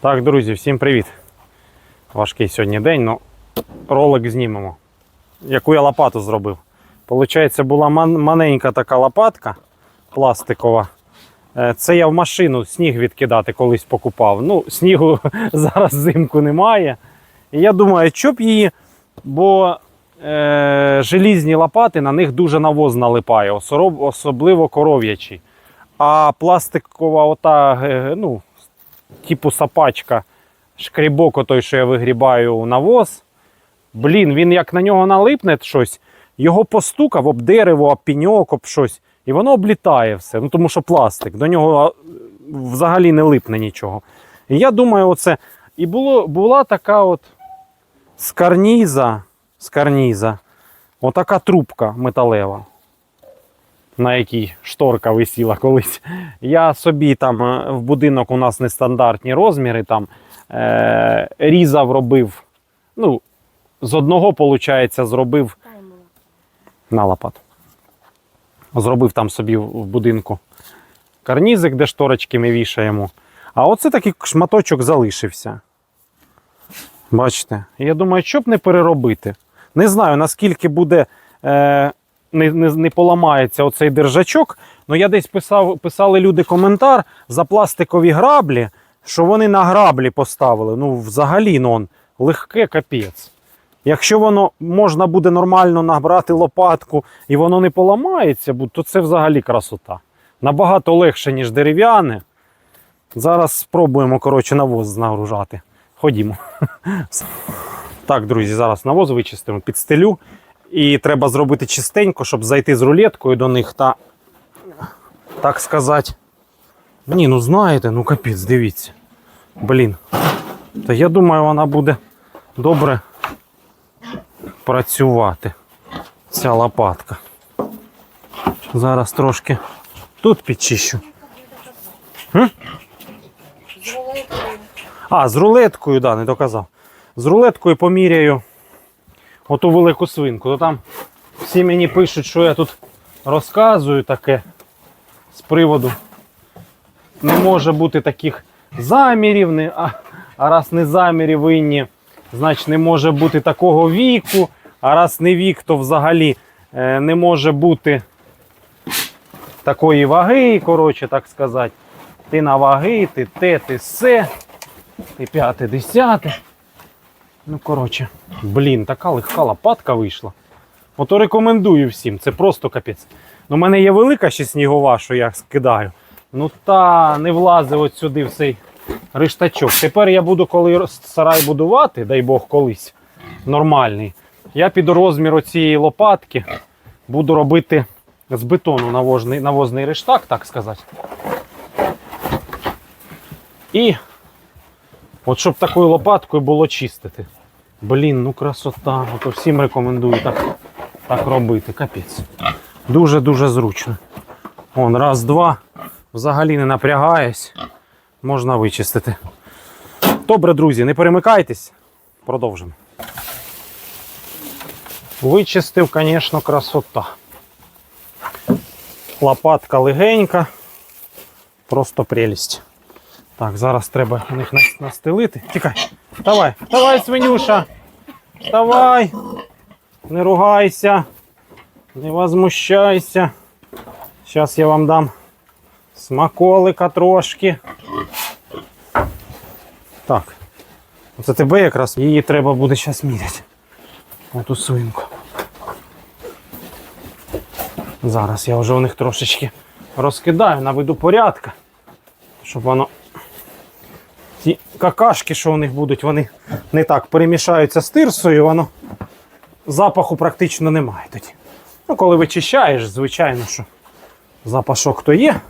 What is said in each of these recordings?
Так, друзі, всім привіт. Важкий сьогодні день, ну ролик знімемо. Яку я лопату зробив. Получається, була маленька така лопатка пластикова. Е, Це я в машину сніг відкидати колись покупав. Ну, снігу зараз взимку немає. І я думаю, що б її, бо е, желізні лопати на них дуже навоз налипає, особливо коров'ячий. А пластикова ота, ну, типу сапачка, шкрібок, отой, що я вигрібаю навоз. Блін, він як на нього налипне щось, його постукав об дерево, об піньок, об щось, і воно облітає все. Ну тому що пластик, до нього взагалі не липне нічого. І я думаю, оце. І було, була така от з карніза, з карніза, отака трубка металева, на якій шторка висіла колись. Я собі там е, в будинок у нас нестандартні розміри, там е, різав, робив. Ну, з одного, виходить, зробив на. Зробив там собі в будинку карнізик, де шторочки ми вішаємо. А оце такий шматочок залишився. Бачите? Я думаю, що б не переробити. Не знаю, наскільки буде. Е, не, не, не поламається оцей держачок. але я десь писав, писали люди коментар за пластикові граблі, що вони на граблі поставили. Ну, взагалі, ну, он, легке капець. Якщо воно можна буде нормально набрати лопатку і воно не поламається, то це взагалі красота. Набагато легше, ніж дерев'яне. Зараз спробуємо коротше, навоз нагружати. Ходімо. Так, друзі, зараз навоз вичистимо, підстелю. І треба зробити чистенько, щоб зайти з рулеткою до них та, так сказати. Ні, ну знаєте, ну капець, дивіться. Блін. Та я думаю, вона буде добре працювати. Ця лопатка. Зараз трошки тут підчищу. М? А, з рулеткою, да, не доказав. З рулеткою поміряю оту велику свинку. То там всі мені пишуть, що я тут розказую таке з приводу. Не може бути таких замірів, не, а, а раз не замірі винні, значить не може бути такого віку, а раз не вік, то взагалі е, не може бути такої ваги, коротше, так сказати. Ти на ваги, ти те, ти все, ти п'яте, десяте. Ну, коротше, блін, така легка лопатка вийшла. Ото рекомендую всім, це просто капець. Ну, у мене є велика ще снігова, що я скидаю. Ну та не влазив от сюди в цей риштачок. Тепер я буду, коли сарай будувати, дай Бог колись, нормальний. Я під розмір цієї лопатки буду робити з бетону навозний, навозний рештак, так сказати. І от щоб такою лопаткою було чистити. Блін, ну красота. Ото всім рекомендую так, так робити. Капець. Дуже-дуже зручно. Вон, раз, два. Взагалі не напрягаюсь. Можна вичистити. Добре, друзі, не перемикайтесь. Продовжимо. Вичистив, звісно, красота. Лопатка легенька. Просто прелість. Так, зараз треба їх настелити. Тікай. Давай, давай, свинюша. Давай. Не ругайся. Не возмущайся. Зараз я вам дам смаколика трошки. Так. Оце тебе якраз її треба буде зараз міряти. Оту свинку. Зараз я вже у них трошечки розкидаю, наведу порядка, щоб воно ті какашки, що у них будуть, вони не так перемішаються з тирсою, воно запаху практично немає тоді. Ну, коли вичищаєш, звичайно, що запашок то є.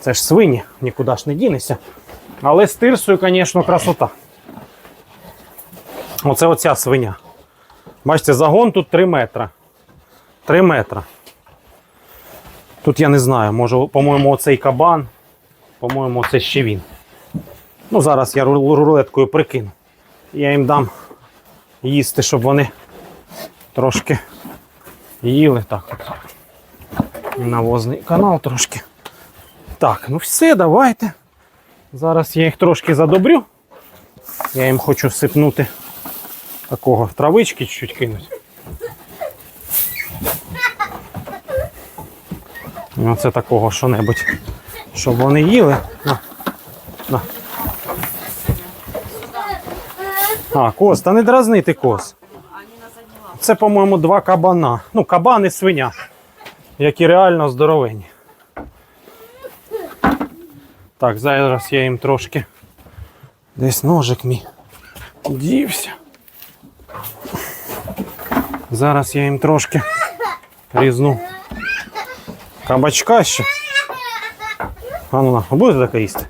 Це ж свині, нікуди ж не дінешся. Але з тирсою, звісно, красота. Оце оця свиня. Бачите, загон тут 3 метра. 3 метра. Тут я не знаю, може, по-моєму, оцей кабан, по-моєму, це ще він. Ну, зараз я рулеткою прикину. Я їм дам їсти, щоб вони трошки їли. Так, навозний канал трошки. Так, ну все, давайте. Зараз я їх трошки задобрю. Я їм хочу сипнути такого травички чуть-чуть кинуть. Оце такого що-небудь, щоб вони їли. На. На. А, кос, та не дразни ти кос. Це, по-моєму, два кабана. Ну, кабан і свиня, які реально здоровенні. Так, зараз я їм трошки. Десь ножик мій. Дівся. Зараз я їм трошки різну кабачка ще. А ну на, будете таке їсти?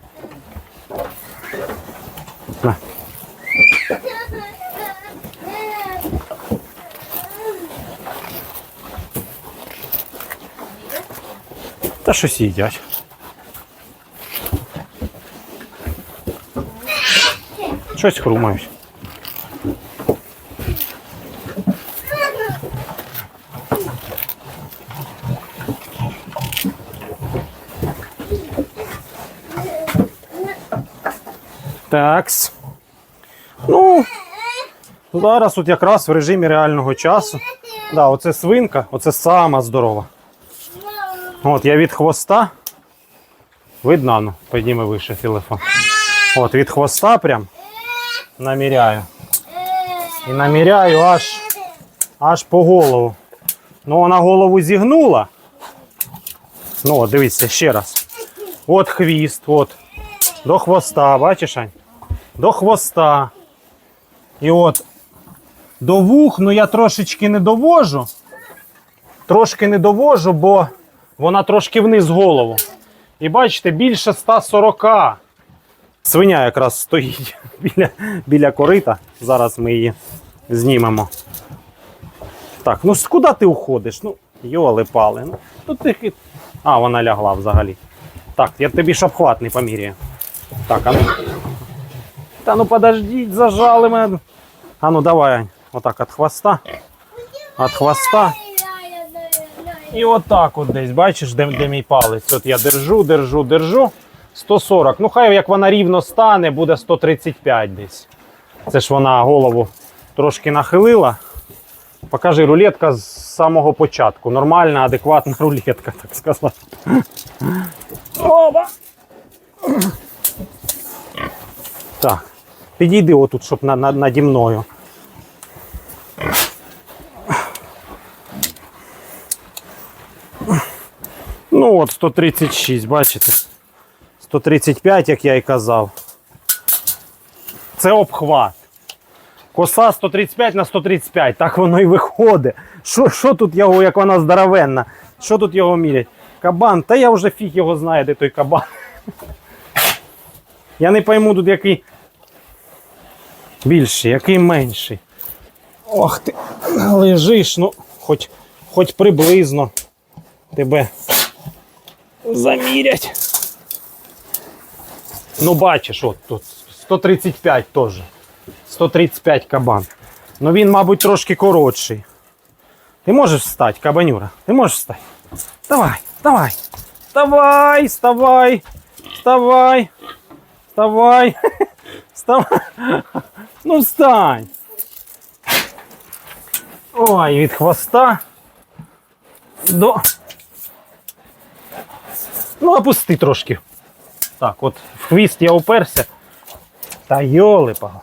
Та щось їдять. Щось хрумають. Такс. Ну, зараз от якраз в режимі реального часу. Да, оце свинка, оце сама здорова. От я від хвоста. Видно, ну, підніми вище телефон. От від хвоста прям наміряю. І наміряю аж, аж по голову. Ну, вона голову зігнула. Ну, от, дивіться ще раз. От хвіст, от. До хвоста, бачиш, Ань? До хвоста. І от до вух, ну я трошечки не довожу. Трошки не довожу, бо вона трошки вниз голову. І бачите, більше 140. Свиня якраз стоїть біля, біля корита. Зараз ми її знімемо. Так, ну куди ти уходиш? Ну, йоли пали. Ну, тут ти... А, вона лягла взагалі. Так, я тобі ж обхват не. Так, а ну. Та ну подождіть, зажали мене. А ну давай, Отак від хвоста. Від хвоста. І отак от десь, бачиш, де, де мій палець. От я держу, держу, держу. 140. Ну, хай як вона рівно стане, буде 135 десь. Це ж вона голову трошки нахилила. Покажи, рулетка з самого початку. Нормальна, адекватна рулетка, так сказати. Оба! Так. Підійди отут, щоб на, на, наді мною. Ну от 136, бачите? 135, як я і казав. Це обхват. Коса 135 на 135, так воно і виходить. Що, що тут його, як вона здоровенна? Що тут його мірять? Кабан, та я вже фіг його знаю, де той кабан. Я не пойму тут який більший, який менший. Ох ти, лежиш, ну, хоч, хоч приблизно тебе замірять. Ну, бачиш, от тут 135 теж. 135 кабан. Ну він, мабуть, трошки коротший. Ти можеш встати, кабанюра? Ти можеш встати? Давай, давай. Вставай, вставай, вставай, вставай, вставай. Ну встань. Ой, від хвоста до. Ну, опусти трошки. Так, от в хвіст я уперся. Та йоли пала.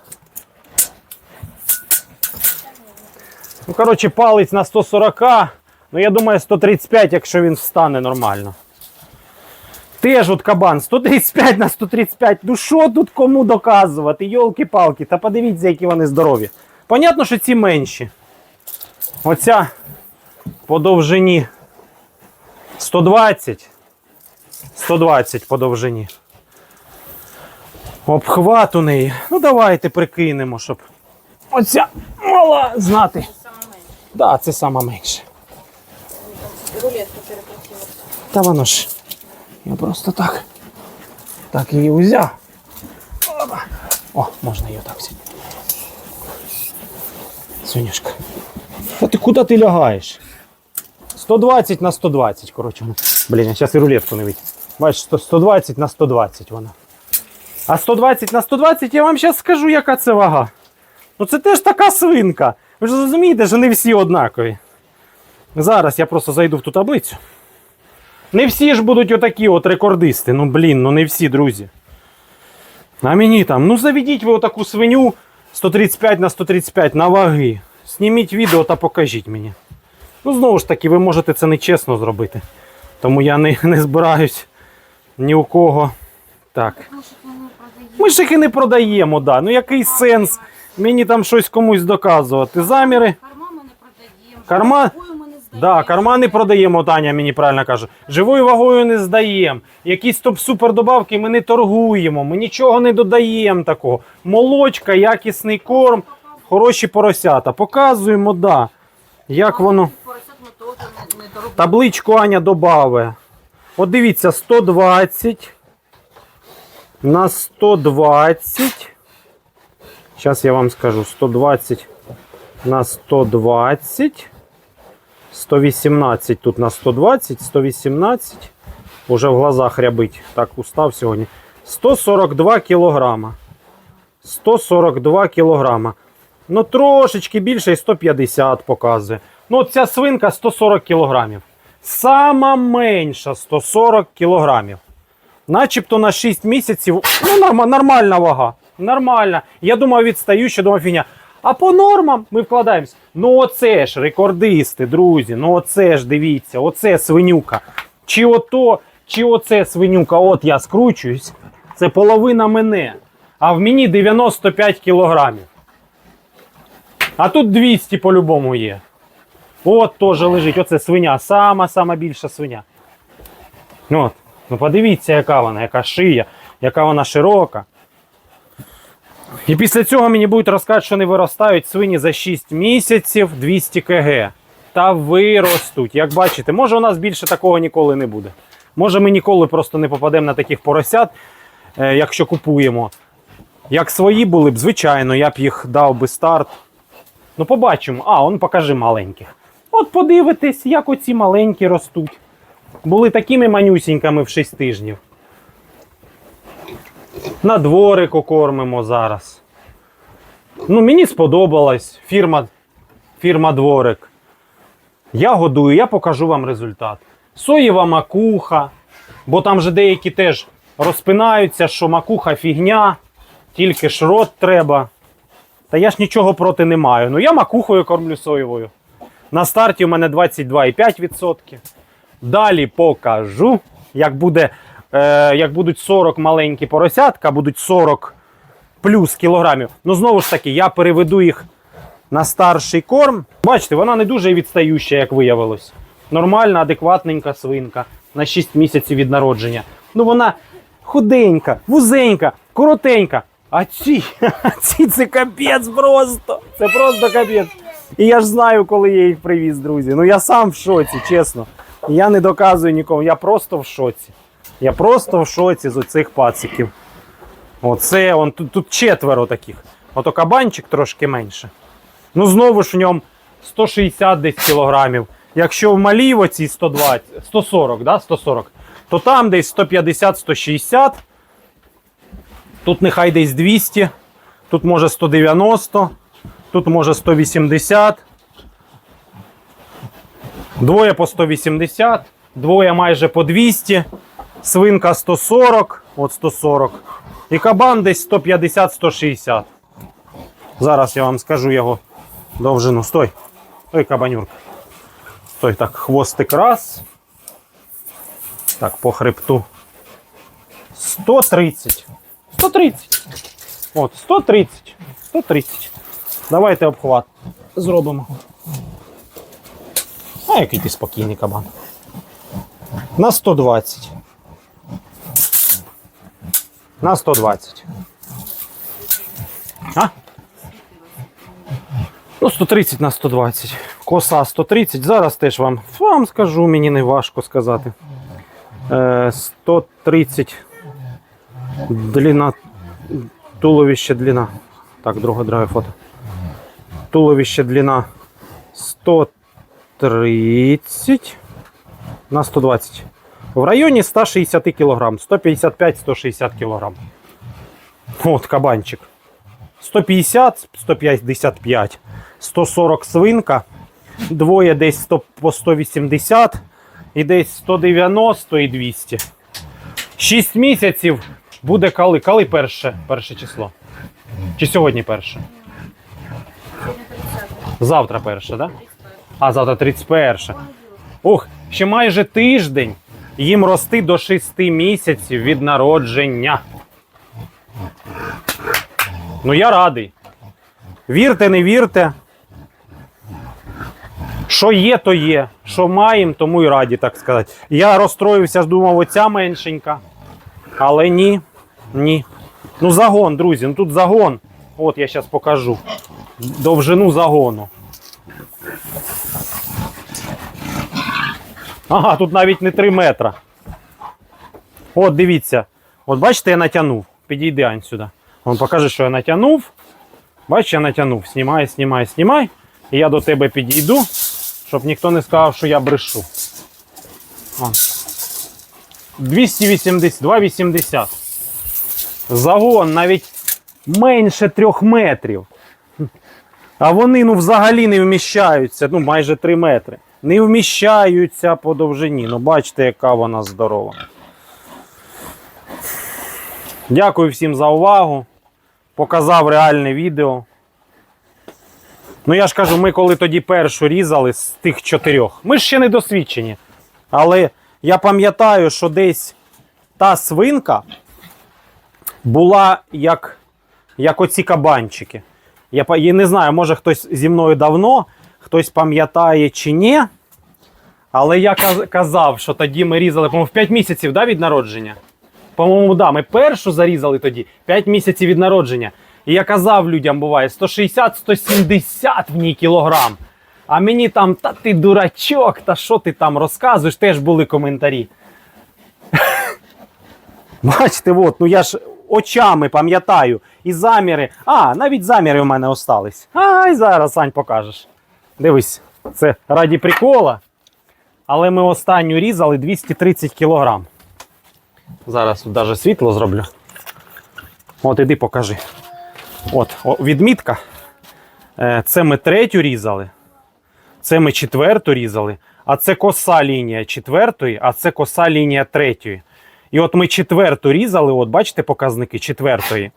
Ну, коротше, палець на 140, ну я думаю 135, якщо він встане нормально. Теж от кабан, 135 на 135. Ну що тут кому доказувати? Йолки-палки, та подивіться, які вони здорові. Понятно, що ці менші. Оця по довжині 120. 120 по довжині. Обхват у неї. Ну давайте прикинемо, щоб оця мала знати. Да, це сама менше. Рулетка перекрутила. Та воно ж. Я просто так. Так її узяв. О, можна її так взяти. Сонюшка. Та ти куди ти лягаєш? 120 на 120, коротше. Блін, я зараз і рулетку не витягну. Бачиш, 120 на 120 вона. А 120 на 120 я вам зараз скажу, яка це вага. Ну це теж така свинка. Ви ж розумієте, що не всі однакові. Зараз я просто зайду в ту таблицю. Не всі ж будуть отакі от рекордисти. Ну блін, ну не всі, друзі. А мені там, ну заведіть ви отаку свиню 135 на 135 на ваги. Зніміть відео та покажіть мені. Ну, знову ж таки, ви можете це нечесно зробити. Тому я не, не збираюсь ні у кого. Так. Ми ж їх і не продаємо, да. Ну який сенс мені там щось комусь доказувати? Заміри. Карма ми не продаємо. Карма- не. Да, кармани продаємо, Таня мені правильно каже. Живою вагою не здаємо. Якісь топ-супер добавки ми не торгуємо, ми нічого не додаємо такого. Молочка, якісний корм, хороші поросята. Показуємо, да. Як воно. Табличку Аня добавить. От дивіться, 120 на 120. Зараз я вам скажу. 120 на 120. 118 тут на 120, 118. Уже в глазах рябить. Так, устав сьогодні. 142 кілограма. 142 кілограма. Ну, трошечки більше і 150 показує. Ну, от ця свинка 140 кілограмів. Сама менша 140 кілограмів. Начебто на 6 місяців. Ну, норма, нормальна вага. Нормальна. Я думав, відстаю, що думав фігня. А по нормам ми вкладаємось. Ну, оце ж рекордисти, друзі. Ну, оце ж дивіться, оце свинюка. Чи ото, чи оце свинюка. От я скручуюсь. Це половина мене. А в мені 95 кілограмів. А тут 200 по-любому є. От теж лежить. Оце свиня. Сама сама більша свиня. От. Ну подивіться, яка вона, яка шия, яка вона широка. І після цього мені будуть розказувати, що не виростають свині за 6 місяців 200 кг. Та виростуть. Як бачите, може у нас більше такого ніколи не буде. Може ми ніколи просто не попадемо на таких поросят, е, якщо купуємо. Як свої були б, звичайно, я б їх дав би старт. Ну, побачимо. А, он покажи маленьких. От подивитись, як оці маленькі ростуть. Були такими манюсіньками в 6 тижнів. На дворику кормимо зараз. Ну, мені сподобалась фірма, фірма Дворик. Я годую, я покажу вам результат. Соєва макуха, бо там же деякі теж розпинаються, що макуха фігня, тільки ж рот треба. Та я ж нічого проти не маю. Ну я макухою кормлю соєвою. На старті у мене 22,5%. Далі покажу, як, буде, е, як будуть 40 маленькі поросятка, будуть 40 плюс кілограмів. Ну, знову ж таки, я переведу їх на старший корм. Бачите, вона не дуже відстающа, як виявилось. Нормальна, адекватненька свинка на 6 місяців від народження. Ну вона худенька, вузенька, коротенька. А ці, ці це капець просто. Це просто капець. І я ж знаю, коли я їх привіз, друзі. Ну я сам в шоці, чесно. Я не доказую нікому, я просто в шоці. Я просто в шоці з оцих пациків. Оце он, тут, тут четверо таких. Ото кабанчик трошки менше. Ну, знову ж в ньому 160 десь кілограмів. Якщо в малій оці 120, 140, да? 140, то там десь 150-160. Тут нехай десь 200, тут може 190, тут може 180. Двоє по 180, двоє майже по 200, свинка 140, от 140. І кабан десь 150-160. Зараз я вам скажу його довжину. Стой. Стой, кабанюрка. Стой, так, хвостик раз. Так, по хребту. 130. 130. От, 130. 130. Давайте обхват зробимо. А який ти спокійний кабан. На 120. На 120. А? Ну, 130 на 120. Коса 130. Зараз теж вам, вам скажу, мені не важко сказати. Е, 130 длина, туловище длина. Так, друге драйве фото. Туловище длина 130 на 120. В районі 160 кг, 155-160 кг. От кабанчик. 150, 155, 140 свинка, двоє десь 100, по 180 і десь 190 і 200. 6 місяців буде коли? Коли перше, перше число? Чи сьогодні перше? Сьогодні 30. Завтра перше, так? Да? А завтра 31. Ох, ще майже тиждень їм рости до 6 місяців від народження. Ну я радий. Вірте, не вірте. Що є, то є. Що маємо, тому і раді, так сказати. Я розстроївся, думав, оця меншенька. Але ні. Ні. Ну, загон, друзі, ну тут загон. От я зараз покажу. Довжину загону. Ага, тут навіть не 3 метра. От, дивіться. От бачите, я натягнув. Підійди Ань сюди. Он покаже, що я натягнув. Бачиш, я натягнув. Знімай, знімай, знімай. І я до тебе підійду, щоб ніхто не сказав, що я брешу. О. 280, 280. Загон навіть менше трьох метрів. А вони ну взагалі не вміщаються, ну майже 3 метри. Не вміщаються по довжині. Ну, бачите, яка вона здорова. Дякую всім за увагу. Показав реальне відео. Ну, я ж кажу, ми коли тоді першу різали з тих чотирьох. Ми ж ще не досвідчені. Але я пам'ятаю, що десь та свинка була як, як оці кабанчики. Я, я не знаю, може хтось зі мною давно, хтось пам'ятає чи ні. Але я казав, що тоді ми різали, по-моєму, в 5 місяців да, від народження. По-моєму, да, ми першу зарізали тоді 5 місяців від народження. І я казав людям, буває, 160-170 в ній кілограм. А мені там, та ти дурачок, та що ти там розказуєш, теж були коментарі. Бачите, от, ну я ж очами пам'ятаю. І заміри. А, навіть заміри у мене остались. Ай, зараз Сань покажеш. Дивись, це раді прикола. Але ми останню різали 230 кілограм. Зараз тут навіть світло зроблю. От іди покажи. От, о, відмітка. Е, Це ми третю різали. Це ми четверту різали. А це коса лінія четвертої, а це коса лінія третьої. І от ми четверту різали, от бачите показники четвертої.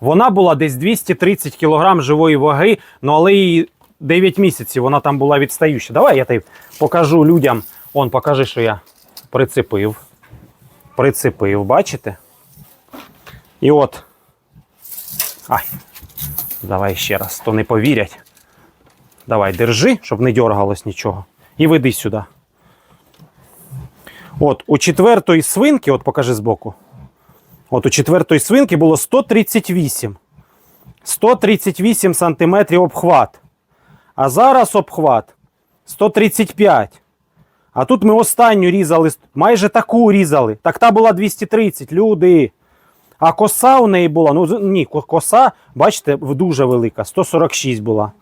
Вона була десь 230 кг живої ваги, ну але їй 9 місяців вона там була відстающа. Давай я тобі покажу людям. Он, покажи, що я прицепив. Прицепив, бачите? І от. Ай. Давай ще раз, то не повірять. Давай, держи, щоб не дергалось нічого. І веди сюди. От, у четвертої свинки, от покажи збоку. От у четвертої свинки було 138. 138 сантиметрів обхват. А зараз обхват 135. А тут ми останню різали, майже таку різали. Так та була 230, люди. А коса у неї була, ну ні, коса, бачите, дуже велика. 146 була.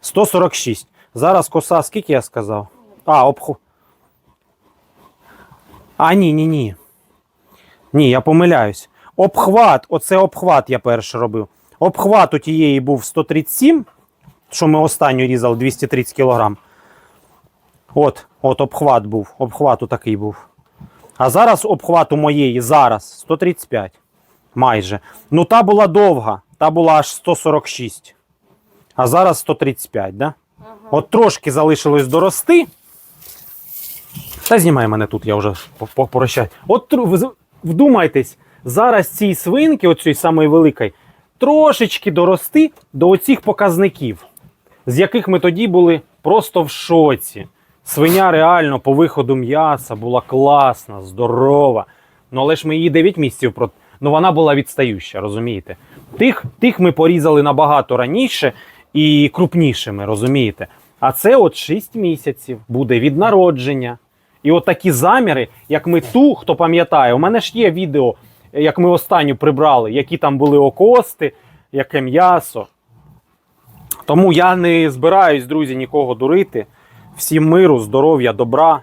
146. Зараз коса, скільки я сказав? А, обху. А, ні, ні, ні. Ні, я помиляюсь. Обхват, оце обхват я перше робив. Обхват у тієї був 137, що ми останню різали 230 кг. От, от обхват був. Обхват такий був. А зараз обхват у моєї зараз 135. Майже. Ну, та була довга, та була аж 146. А зараз 135, да? От трошки залишилось дорости. Та знімай мене тут, я вже по- по- прощаю. От вдумайтесь, зараз цій свинки, оцій самої великої, трошечки дорости до оцих показників, з яких ми тоді були просто в шоці. Свиня реально по виходу м'яса була класна, здорова. Ну але ж ми її 9 місяців про. Ну вона була відстающа, розумієте? Тих, тих ми порізали набагато раніше і крупнішими, розумієте? А це от 6 місяців буде від народження. І от такі заміри, як ми ту, хто пам'ятає, у мене ж є відео, як ми останню прибрали, які там були окости, яке м'ясо. Тому я не збираюсь, друзі, нікого дурити. Всім миру, здоров'я, добра.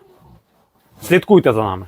Слідкуйте за нами.